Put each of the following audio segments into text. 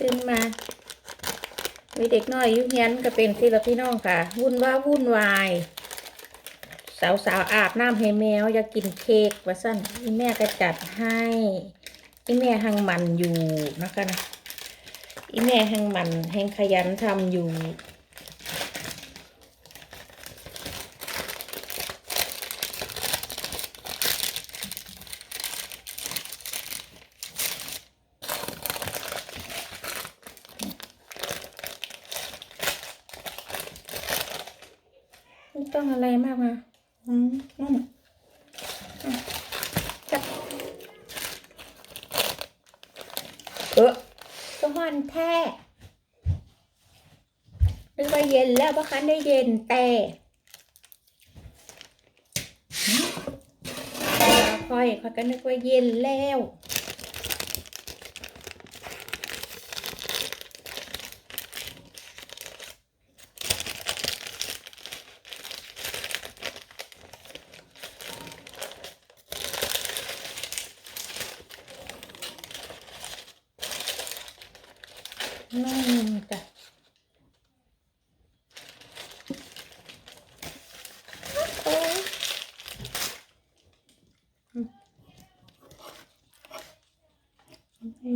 ตื่นมามีเด็กน้อยอยุ่งยันก็เป็นที่ละพี่น้องค่ะ วุ่นว่าวุ่นวาย สาวสาวอาบน้ำให้แมวอยากกินเค้กว่าสั้นอีแม่ก็จัดให้อีแม่หังมันอยู่นะคะนะอีแม่หังมันแห่งขยันทำอยู่ ต้องอะไรมากนะอืมอืมอืมจับเออก็ฮอนแท้นึกว่าเย็นแล้วเพราะคันได้เย็นแต่ค่อยค่อยก็นึกว่าเย็นแล้ว นั่นจ้ะ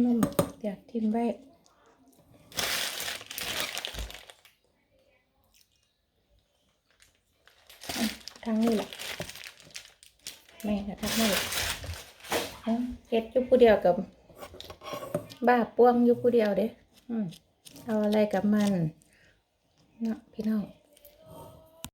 นุ่มเดี๋ยวทิมไว้อะทางนี้แหละแม่ก็ทางนี้แหละเฮ็ดอยู่ผู้เดียวกับบ้าป้วงอยู่ผู้เดียวเด้ เอาอะไรกับมันเนาะพี่น้อง